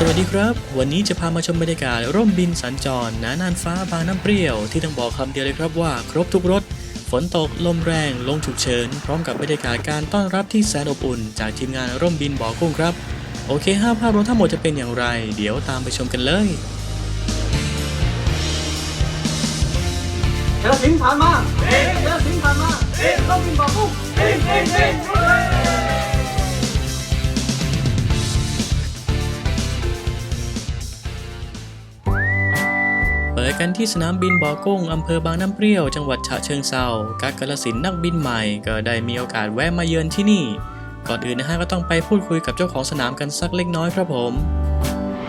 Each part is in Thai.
สวัสดีครับ วันนี้จะพามาชมบรรยากาศร่มบินสัญจรณน่านฟ้าบางน้ำเปรี้ยว ที่ต้องบอกคำเดียวเลยครับว่า ครบทุกรถ ฝนตกลมแรงลงฉุกเฉิน พร้อมกับบรรยากาศการต้อนรับที่แสนอบอุ่น จากทีมงานร่มบินบ่อกุ้งครับ โอเคห้าภาพรวมทั้งหมดจะเป็นอย่างไร เดี๋ยวตามไปชมกันเลยเจอสิงผ่านมาเจอสิงผ่านมาต้องบินบอกปุ๊บเองเองเอง เปิดกันที่สนามบินบ่อกุ้งอำเภอบางน้ำเปรี้ยวจังหวัดฉะเชิงเซากักกาลสินธุ์นักบินใหม่ก็ได้มีโอกาสแวะมาเยือนที่นี่ ก่อนอื่นนะฮะก็ต้องไปพูดคุยกับเจ้าของสนามกันสักเล็กน้อยครับผม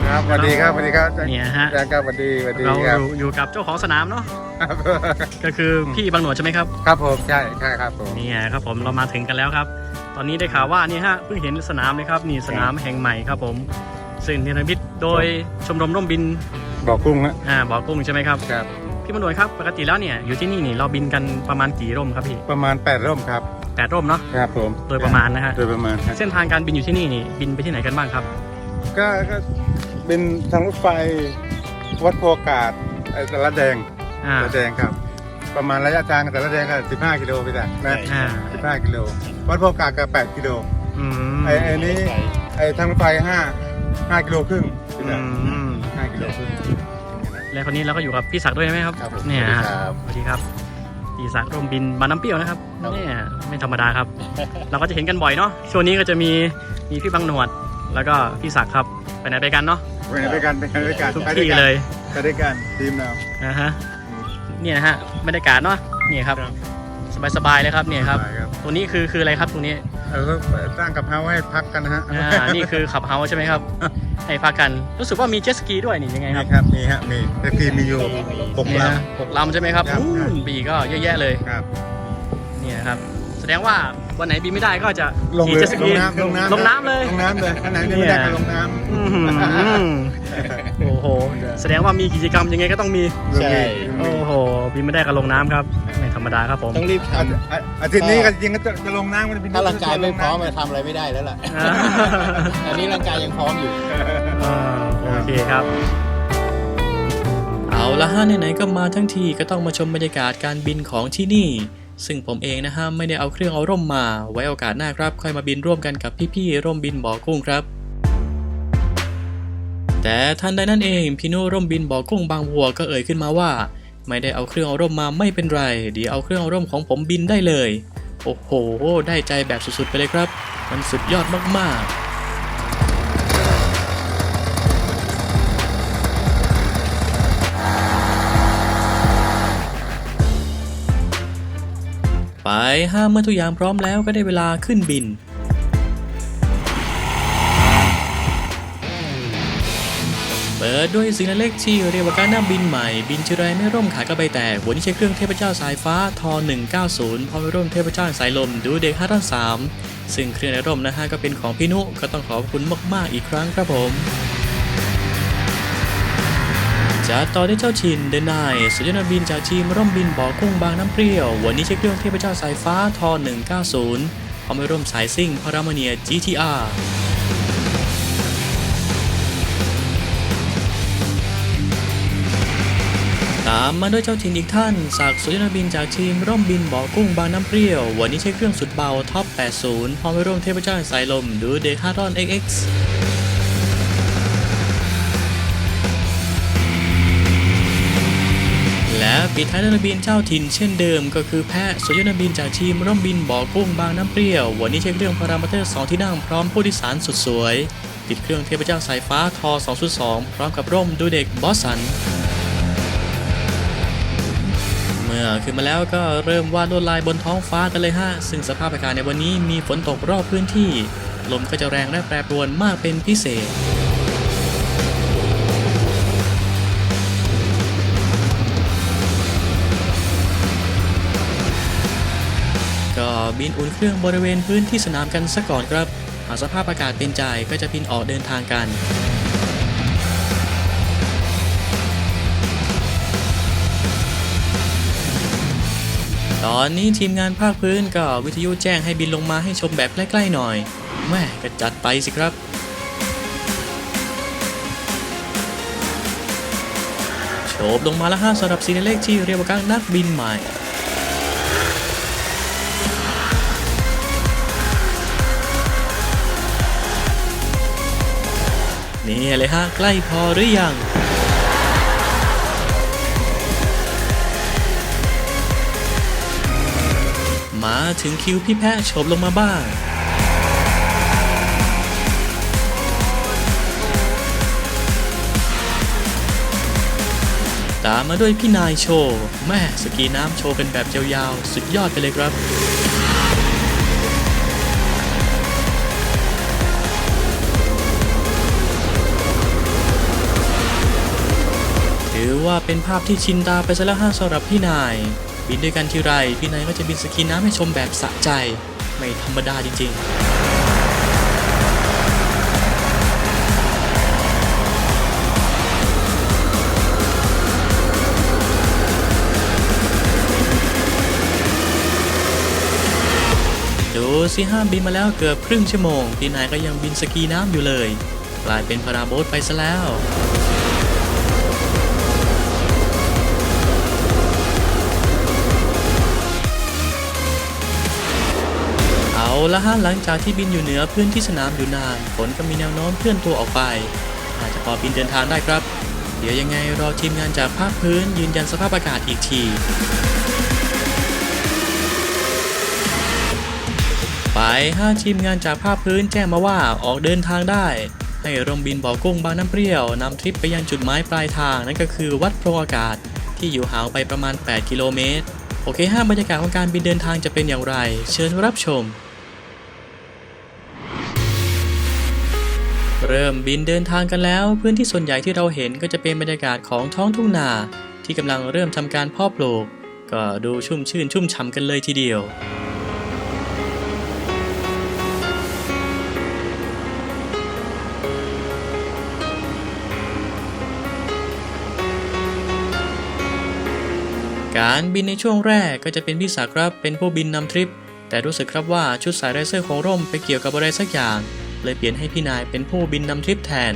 ครับสวัสดีครับสวัสดีครับเนี่ยฮะ อาจารย์ครับสวัสดีสวัสดีเราครับอยู่อยู่กับเจ้าของสนามเนาะครับก็คือพี่บางหนวดใช่ไหมครับครับผมใช่ใช่ครับผมนี่ครับผมเรามาถึงกันแล้วครับ ตอนนี้ได้ข่าวว่านี่ฮะเพิ่งเห็นสนามเลยครับนี่สนามแห่งใหม่ครับผม ซึ่งเนรมิตโดยชมรมร่มบิน บอกกุ้งนะอ่าบ่อกุ้งใช่ไหมครับครับพี่บางหนวดครับปกติแล้วเนี่ยอยู่ที่นี่นี่เราบินกันประมาณกี่ร่มครับพี่ประมาณ8ร่มครับแปดร่มเนาะครับผมโดยประมาณนะฮะโดยประมาณครับเส้นทางการบินอยู่ที่นี่นี่บินไปที่ไหนกันบ้างครับ ก็ก็เป็นทางรถไฟวัดโพกาดไอ้แต่ละแดงอ่าแต่ละแดงครับ ประมาณระยะทางแต่ละแดงก็15กิโลไปจ้ะนะอ่า15กิโลวัดโพกาดก็8กิโลอืมไอ้ไอ้นี้ไอ้ทางรถไฟ5 5กิโลครึ่งไปอืจ้ะม5กิโลครึ่ง และคนนี้เราก็อยู่กับพี่ศักดิ์ด้วยใช่ไหมครับครับผมเนี่ยฮะครับสวัสดีครับพี่ศักดิ์ร่มบินบานน้ำเปรี้ยวนะครับ เนี่ยไม่ธรรมดาครับ เราก็จะเห็นกันบ่อยเนาะช่วงนี้ก็จะมีมีพี่บังหนวด แล้วก็พี่ศักดิ์ครับไปไหนไปกันเนาะไปไหนด้วยกันไปไหนด้วยกันทุกไปด้วที่กันเลยไปด้วยกันทีมเรานะฮะเนี่ยนะฮะบรรยากาศเนาะเนี่ยครับสบายๆเลยครับเนี่ยครับ ไปครับตัวนี้คือคืออะไรครับตรงนี้ เราก็ตั้งกับเฮาให้พักกันนะฮะอ่านี่คือขับเฮาส์ใช่ไหมครับ ให้พักกันรู้สึกว่ามีเจ็ตสกีด้วยนี่ยังไงครับ มีครับมีฮะมีแต่ทีมมีอยู่หกเนี่ยลฮะหกลำใช่ไหมครับครับอู้ปีก็เยอะแยะเลยำครับเนี่ยครับแสดงว่าวันไหนบินไม่ได้ก็จะลงขี่เลยเจ็ตสลกีงน้ำลงน้ำลงน้ำเลยลงน้ำเลยขนาดนี้ไม่ได้ก็ลงน้อื้อหือ โอ้โห แสดงว่ามีกิจกรรมยังไงก็ต้องมีำลงอีกโอ้โหบินไม่ได้ก็ลงน้ำครับ ไม่ธรรมดาครับผมต้องรีบทอาทิตย์อาทิตย์นี้ก็จริงๆก็จะจะลงน้ำกันำถ้าร่างกายไม่พร้อมจะทำอะไรไม่ได้แล้วล่ะอันนี้ร่างกายยังพร้อมอยู่ อ่าโอเคครับ เอาละฮะไหนๆก็มาทั้งทีก็ต้องมาชมบรรยากาศการบินของที่นี่ ซึ่งผมเองนะฮะไม่ได้เอาเครื่องเอาร่มมา ไว้โอกาสหน้าครับ ค่อยมาบินร่วมกันกับพี่ๆร่มบินบ่อกุ้งครับ แต่ทันใดนั้นเองพี่นุร่มบินบอกกุ้งบางวัวก็เอ่ยขึ้นมาว่า ไม่ได้เอาเครื่องเอาร่มมาไม่เป็นไร เดี๋ยวเอาเครื่องเอาร่มของผมบินได้เลย โอ้โห ได้ใจแบบสุดๆไปเลยครับ มันสุดยอดมากๆไปห้ามเมื่อทุกอย่างพร้อมแล้วก็ได้เวลาขึ้นบิน ปิดด้วยสิ่งเล็กที่เรียกว่าการนั่งบินใหม่ บินชิไรไม่ร่มขากระใบแตกวันนี้ใช้เครื่องเทพเจ้าสายฟ้าทอ190พร้อมด้วยร่มเทพเจ้าสายลมดูเด็ก5ท่าน3ซึ่งเครื่องในร่มนะฮะก็เป็นของพี่นุก็ต้องขอบคุณมากๆอีกครั้งครับผมจะต่อด้เจ้าชินเดนายสุดยอดนักบินจากทีมร่มบินบ่อกุ้งบางน้ำเปรี้ยว วันนี้ใช้เครื่องเทพเจ้าสายฟ้าทอ190พร้อมด้วยร่มสายซิ่งพารามเนีย GTR ามมาด้วยเจ้าถิ่นอีกท่านศักดิ์สุรินบินจากทีมร่มบินบ่อกุ้งบางน้ำเปรี้ยว วันนี้ใช้เครื่องสุดเบาท็อป 80 พร้อมไปร่วมเทพเจ้าสายลมดูเดคาร์อน XX และปิดท้ายด้วยนักบินเจ้าถิ่นเช่นเดิม ก็คือแพะสุรินบินจากทีมร่มบินบ่อกุ้งบางน้ำเปรี้ยว วันนี้ใช้เครื่องพารามอเตอร์ 2 ที่นั่งพร้อมผู้โดยสารสุดสวย ติดเครื่องเทพเจ้าสายฟ้าทอ202พร้อมกับร่มดูเด็กบอสสัน เมื่อขึ้นมาแล้วก็เริ่มวาดลวดลายบนท้องฟ้ากันเลยฮะ ซึ่งสภาพอากาศในวันนี้มีฝนตกรอบพื้นที่ ลมก็จะแรงและแปรปรวนมากเป็นพิเศษก็บินอุ่นเครื่องบริเวณพื้นที่สนามกันซะก่อนครับ หากสภาพอากาศเป็นใจก็จะบินออกเดินทางกัน ตอนนี้ทีมงานภาคพื้นก็วิทยุแจ้งให้บินลงมาให้ชมแบบใกล้ๆหน่อยแม่ก็จัดไปสิครับโฉบลงมาละห้าสำหรับสีเลขที่เรียกว่ากังนักบินใหม่นี่เลยฮะใกล้พอหรือยัง มาถึงคิวพี่แพะโฉบลงมาบ้างตามมาด้วยพี่นายโชว์แม่สกีน้ำโชว์เป็นแบบยาวๆ สุดยอดไปเลยครับ ถือว่าเป็นภาพที่ชินตาไปซะแล้วฮะสำหรับพี่นาย บินด้วยกันทีไร พี่นายก็จะบินสกีน้ำให้ชมแบบสะใจ ไม่ธรรมดาจริงๆดูสิห้ามบินมาแล้วเกือบครึ่งชั่วโมง พี่นายก็ยังบินสกีน้ำอยู่เลย กลายเป็นพาราโบทไปซะแล้ว ละฮะหลังจากที่บินอยู่เหนือพื้นที่สนามอยู่นาน ฝนก็มีแนวโน้มเคลื่อนตัวออกไป อาจจะพอบินเดินทางได้ครับ เดี๋ยวยังไงรอทีมงานจากภาคพื้นยืนยันสภาพอากาศอีกทีไปห้าทีมงานจากภาคพื้นแจ้งมาว่าออกเดินทางได้ ให้ร่มบินบ่อกุ้งบางน้ำเปรี้ยวนำทริปไปยังจุดหมายปลายทางนั่นก็คือวัดโพรงอากาศ ที่อยู่ห่างไปประมาณ 8 กิโลเมตร โอเคห้าบรรยากาศของการบินเดินทางจะเป็นอย่างไร เชิญรับชม เริ่มบินเดินทางกันแล้ว พื้นที่ส่วนใหญ่ที่เราเห็นก็จะเป็นบรรยากาศของท้องทุ่งนา ที่กำลังเริ่มทำการเพาะปลูก ก็ดูชุ่มชื่นชุ่มฉ่ำกันเลยทีเดียวการบินในช่วงแรกก็จะเป็นพี่ศักดิ์ครับเป็นผู้บินนำทริป แต่รู้สึกครับว่าชุดสายไรเซอร์ของร่มไปเกี่ยวกับอะไรสักอย่าง เลยเปลี่ยนให้พี่นายเป็นผู้บินนำทริปแทน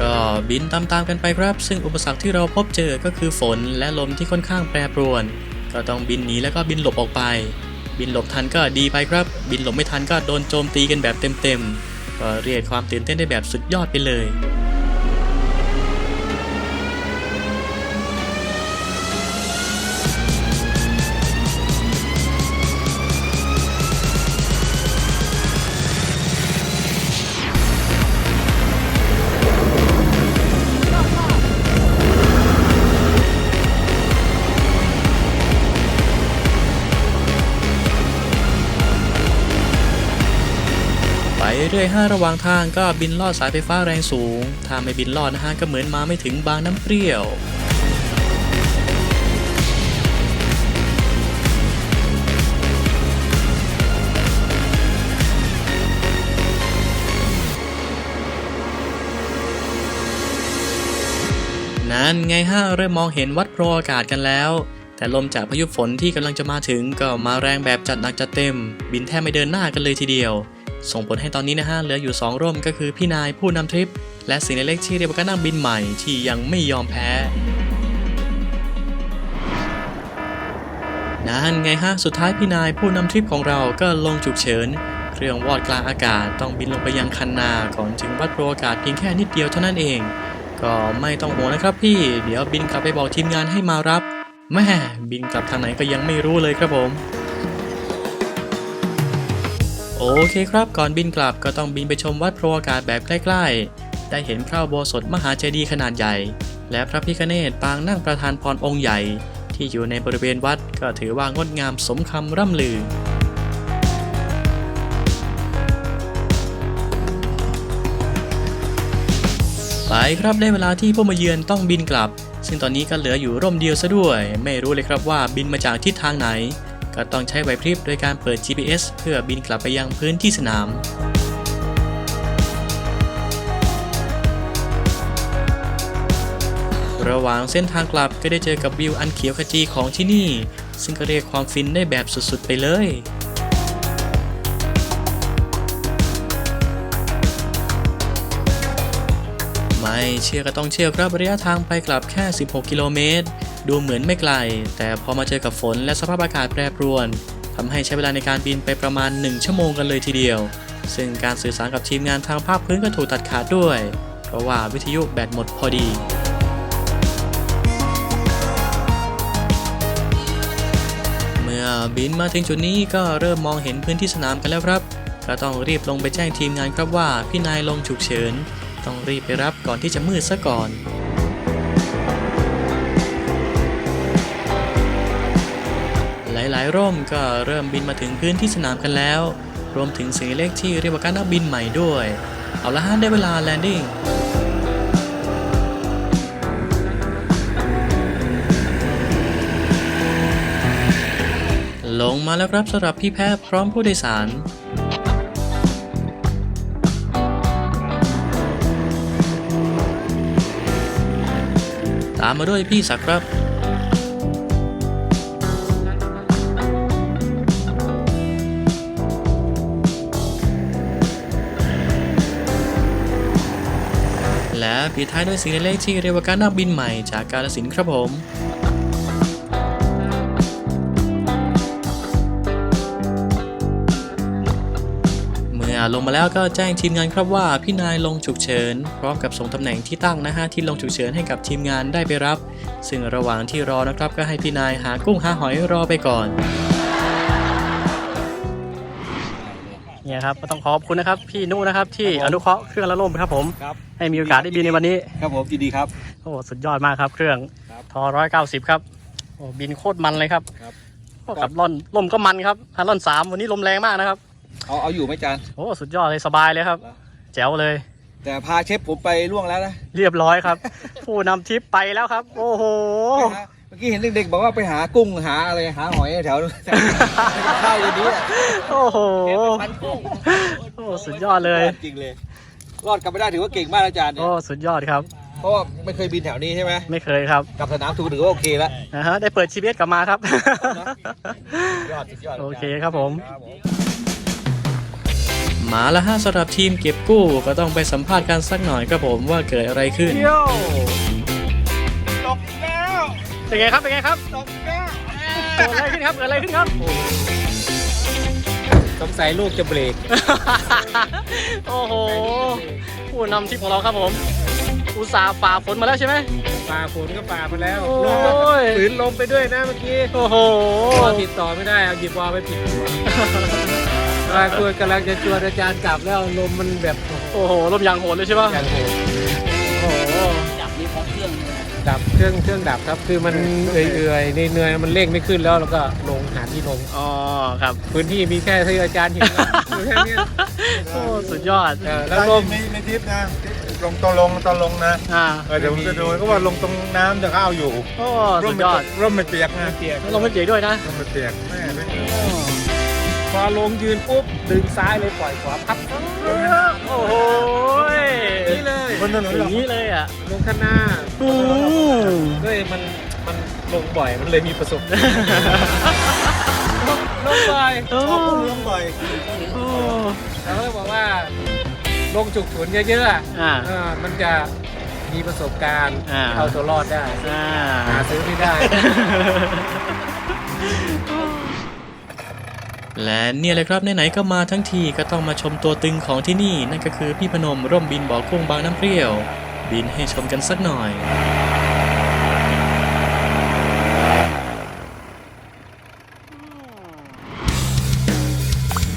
ก็บินตามๆกันไปครับ ซึ่งอุปสรรคที่เราพบเจอก็คือฝนและลมที่ค่อนข้างแปรปรวน ก็ต้องบินหนีแล้วก็บินหลบออกไป บินหลบทันก็ดีไปครับ บินหลบไม่ทันก็โดนโจมตีกันแบบเต็มๆ ก็เรียกความตื่นเต้นได้แบบสุดยอดไปเลย เรื่อยห้าระหว่างทางก็บินลอดสายไฟฟ้าแรงสูง ถ้าไม่บินลอดนะฮะก็เหมือนมาไม่ถึงบางน้ำเปรี้ยวนั่นไงฮะเริ่มมองเห็นวัดโพรอากาศกันแล้ว แต่ลมจากพายุฝนที่กำลังจะมาถึงก็มาแรงแบบจัดหนักจัดเต็ม บินแทบไม่เดินหน้ากันเลยทีเดียว ส่งผลให้ตอนนี้นะฮะเหลืออยู่ 2 ร่มก็คือพี่นายผู้นำทริป และสิ่งเล็กที่เรียกว่าการนั่งบินใหม่ที่ยังไม่ยอมแพ้นั่นไงฮะ สุดท้ายพี่นายผู้นำทริปของเราก็ลงฉุกเฉิน เครื่องวอดกลางอากาศต้องบินลงไปยังคันนาก่อนถึงวัดโปรอากาศเพียงแค่นิดเดียวเท่านั้นเอง ก็ไม่ต้องห่วงนะครับพี่ เดี๋ยวบินกลับไปบอกทีมงานให้มารับแม่บินกลับทางไหนก็ยังไม่รู้เลยครับผม โอเคครับก่อนบินกลับก็ต้องบินไปชมวัดพรงอากาศแบบใกล้ๆ ได้เห็นพระอโบสถมหาเจดีย์ขนาดใหญ่ และพระพิฆเนศปางนั่งประธานพรองค์ใหญ่ ที่อยู่ในบริเวณวัดก็ถือว่างดงามสมคำร่ำลือไปครับได้เวลาที่ผู้มาเยือนต้องบินกลับ ซึ่งตอนนี้ก็เหลืออยู่ร่มเดียวซะด้วย ไม่รู้เลยครับว่าบินมาจากทิศทางไหน ก็ต้องใช้ไหวพริบโดยการเปิด GPS เพื่อบินกลับไปยังพื้นที่สนามระหว่างเส้นทางกลับก็ได้เจอกับวิวอันเขียวขจีของที่นี่ ซึ่งก็เรียกความฟินได้แบบสุดๆไปเลย ไม่เชื่อก็ต้องเชื่อครับระยะทางไปกลับแค่ 16 กิโลเมตร ดูเหมือนไม่ไกล แต่พอมาเจอกับฝนและสภาพอากาศแปรปรวนทำให้ใช้เวลาในการบินไปประมาณ 1 ชั่วโมงกันเลยทีเดียว ซึ่งการสื่อสารกับทีมงานทางภาคพื้นก็ถูกตัดขาดด้วย เพราะว่าวิทยุแบตหมดพอดีเมื่อบินมาถึงจุดนี้ก็เริ่มมองเห็นพื้นที่สนามกันแล้วครับ ก็ต้องรีบลงไปแจ้งทีมงานครับว่าพี่นายลงฉุกเฉิน ต้องรีบไปรับก่อนที่จะมืดซะก่อน ลายๆ ร่มก็เริ่มบินมาถึงพื้นที่สนามกันแล้ว รวมถึงสีเลขที่เรียกว่าการนักบินใหม่ด้วย เอาละฮะได้เวลาแลนดิ้งลงมาแล้วครับสำหรับพี่แพทย์พร้อมผู้โดยสาร ตามมาด้วยพี่ศักดิ์ครับ และปิดท้ายด้วยสิ่งเล็กๆที่เรียกว่าการนักบินใหม่จากกาลสินครับผมเมื่อลงมาแล้วก็แจ้งทีมงานครับว่าพี่นายลงฉุกเฉินพร้อมกับส่งตำแหน่งที่ตั้งนะฮะที่ลงฉุกเฉินให้กับทีมงานได้ไปรับ ซึ่งระหว่างที่รอนะครับก็ให้พี่นายหากุ้งหาหอยรอไปก่อน เนี่ยครับก็ต้องขอบคุณนะครับพี่นุนะครับ ที่อนุเคราะห์เครื่องละล่มครับผม ครับให้มีโอกาสได้บินในวันนี้ ครับผมยินดีครับ โอ้สุดยอดมากครับ เครื่องครับ ทอร้อยเก้าสิบครับโอ้บินโคตรมันเลยครับครับ โอ้กับล่อนลมก็มันครับฮันล่อนสามวันนี้ลมแรงมากนะครับเอาเอาอยู่ไหมจาน โอ้สุดยอดเลยสบายเลยครับ ครับ แจ๋วเลย แต่พาเชฟผมไปล่วงแล้วนะเรียบร้อยครับ ผู้นำทริปไปแล้วครับ โอ้โหไปหาเมื่อกี้เห็นเด็กๆบอกว่าไปหากุ้งหาอะไรหาหอยแถวแถวข้าวอยู่นี้อะโอ้โหเห็นเป็นพันกุ้งโอ้สุดยอดเลยรอดจริงเลย รอดกลับไปได้ถือว่าเก่งมากนะอาจารย์เนี่โอ้ยสุดยอดครับ เพราะว่าไม่เคยบินแถวนี้ใช่ไหมไม่เคยครับกลับสนามถูกถือว่าโอเคแล้วนะฮะได้เปิดชีวิตกลับมาครับ ยอดสุดยอดโอเคครับผมครับผมมาละฮะสำหรับทีมเก็บกู้ก็ต้องไปสัมภาษณ์กันสักหน่อยครับผมว่าเกิดอะไรขึ้นเที่ยวตกแล้ว เป็นไงครับ เป็นไงครับตกแล้วเกิดอะไรขึ้นครับ เกิดอะไรขึ้นครับ สงสัยลูกจะเบรกโอ้โห ผู้นำทริปของเราครับผม อุตส่าห์ฝ่าฝนมาแล้วใช่ไหม ฝ่าฝนก็ฝ่ามาแล้วโอ้ยฝืนลมไปด้วยนะเมื่อกี้โอ้โห พอติดต่อไม่ได้เอาหยิบวอลไปปิดหัวกำลังตัวกำลังจะชวนอาจารย์กลับแล้วลมมันแบบโอ้โหโอ้โหลมยางโหดเลยใช่ปะอย่างโหดโอ้โห ดับเครื่องเครื่องดับครับ คือมันเอื่อยๆเหนื่อยๆมันเร่งไม่ขึ้นแล้วแล้วก็ลงหาที่ลง อ๋อครับ พื้นที่มีแค่ที่อาจารย์เห็นนะอยู่แค่เนี้ยโอ้สุดยอดเออแล้แล้ววลลมมในในทริปนะลงตอนลงตอนลงนะอ่าเออเดี๋ยวผมจะดูก็ว่าลงตรงน้ำจะเข้าวอยู่โอ้ร่สุมดไม่ยอดร่มไม่เปียกนะเปียกลงไม่เปียกด้วยนะร่มไม่เปียกแม่ไม่พอลงยืนปุ๊บดึงซ้ายเลยปล่อยขวาพับโอ้โห นี่เลยบนถนนอหรอย่างนี้เลยอะลงข้างหน้าอืมด้วยมันมันลงบ่อยมันเลยมีประสบการณ์ลงบ่อยโอ้ออกเรื่องบ่อยโอ้เราก็เลยบอกว่าลงจุกฉุนเยอะๆอะอ่า เออมันจะมีประสบการณ์อ่า เอาตัวรอดได้อ่า หาซื้อไม่ได้ และเนี่ยเลยครับไหนๆก็มาทั้งทีก็ต้องมาชมตัวตึงของที่นี่นั่นก็คือพี่พนมร่มบินบ่อกุ้งบางน้ำเปรี้ยว บินให้ชมกันสักหน่อย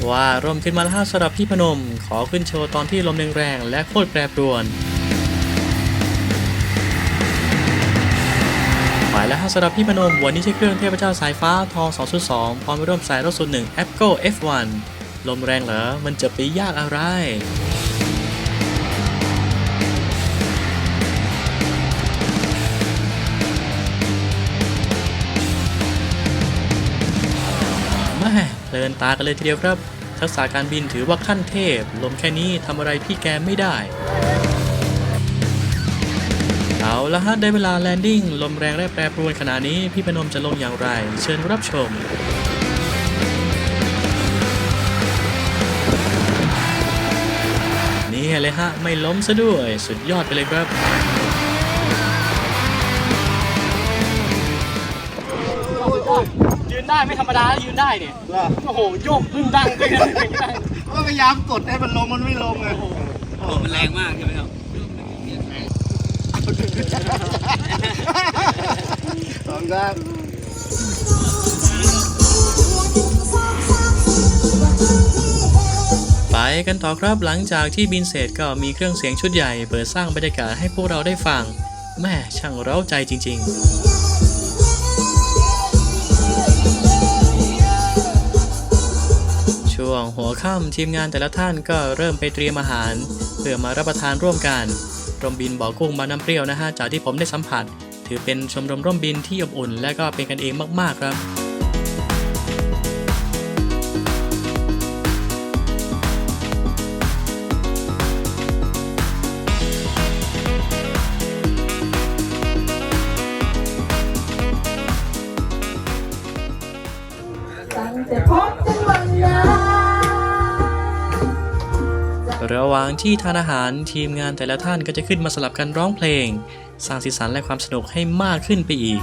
ว่าร่มขึ้นมาแล้วสำหรับพี่พนม ขอขึ้นโชว์ตอนที่ลมแรงๆและโคตรแปรปรวน แล้วฮะสำหรับพี่พนมวันนี้ใช้เครื่องเทพเจ้าสายฟ้าทอง202พร้อมไปร่วมสายรถส่วนหนึ่ง a p g o F1 ลมแรงเหรอ มันจะไปยากอะไรแม่เพลินตากันเลยทีเดียวครับ ทักษะการบินถือว่าขั้นเทพ ลมแค่นี้ทำอะไรพี่แกไม่ได้ เอาละฮะ ได้เวลาแลนดิ้ง ลมแรงและแปรปรวนขณะนี้ พี่พนมจะลงอย่างไร เชิญรับชมนี่เลยฮะ ไม่ล้มซะด้วย สุดยอดไปเลยครับ ยืนได้ไม่ธรรมดายืนได้เนี่ยโอ้โห โยกพึ่งดังไปเลยก็พยายามกดให้มันลงมันไม่ลงเลยมันแรงมากใช่ไหมครับ สองด้านไปกันต่อครับหลังจากที่บินเสร็จก็มีเครื่องเสียงชุดใหญ่ เปิดสร้างบรรยากาศให้พวกเราได้ฟัง แม่ช่างเร้าใจจริงๆช่วงหัวค่ำทีมงานแต่ละท่านก็เริ่มไปเตรียมอาหาร เพื่อมารับประทานร่วมกัน ร่มบินบ่อกุ้งมาน้ำเปรี้ยวนะฮะจากที่ผมได้สัมผัส ถือเป็นชมรมร่มบินที่อบอุ่น และก็เป็นกันเองมากๆครับแต่พบ ระหว่างที่ทานอาหารทีมงานแต่ละท่านก็จะขึ้นมาสลับกันร้องเพลง สร้างสีสันและความสนุกให้มากขึ้นไปอีก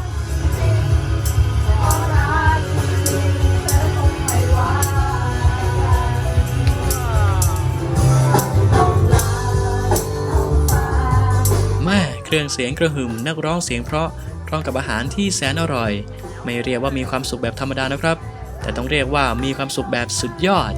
แม่เครื่องเสียงกระหึ่มนักร้องเสียงเพราะพร้อมกับอาหารที่แสนอร่อย ไม่เรียกว่ามีความสุขแบบธรรมดานะครับ แต่ต้องเรียกว่ามีความสุขแบบสุดยอด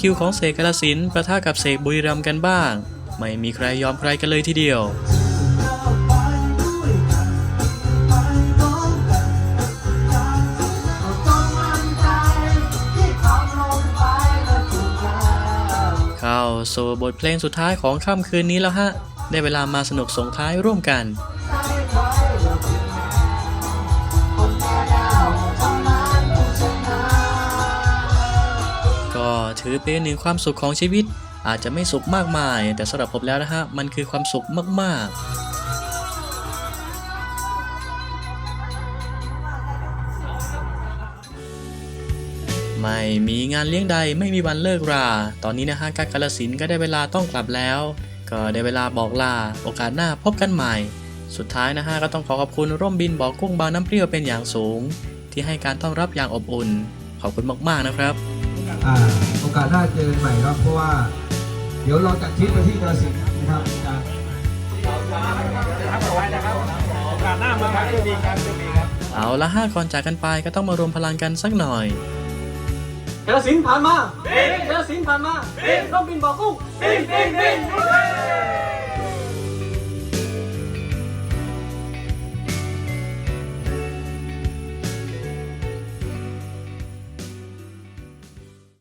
คิวของเสกกาลสินประทะกับเสกบุรีรัมกันบ้าง ไม่มีใครยอมใครกันเลยทีเดียวเข้าสู่บทเพลงสุดท้ายของค่ำคืนนี้แล้วฮะ ได้เวลามาสนุกสงท้ายร่วมกัน ถือเป็นหนึ่งความสุขของชีวิต อาจจะไม่สุขมากมาย แต่สำหรับผมแล้วนะฮะ มันคือความสุขมากๆไม่มีงานเลี้ยงใดไม่มีวันเลิกรา ตอนนี้นะฮะกักกาลสินก็ได้เวลาต้องกลับแล้ว ก็ได้เวลาบอกลา โอกาสหน้าพบกันใหม่ สุดท้ายนะฮะก็ต้องขอขอบคุณร่มบินบอกกุ้งบางน้ำเปรี้ยวเป็นอย่างสูง ที่ให้การต้อนรับอย่างอบอุ่น ขอบคุณมากๆนะครับ อ่าโอกาสหน้าเจอกันใหม่ครับ เพราะว่า เดี๋ยวเราจัดทริปไปที่กระสินธุ์นะครับจากเอาละห้าก่อนจากกันไปก็ต้องมารวมพลังกันสักหน่อยกระสินธุ์ผ่านมาเกระสินธุ์ผ่านมาร่มบินบ่อกุ้งบินบินบิน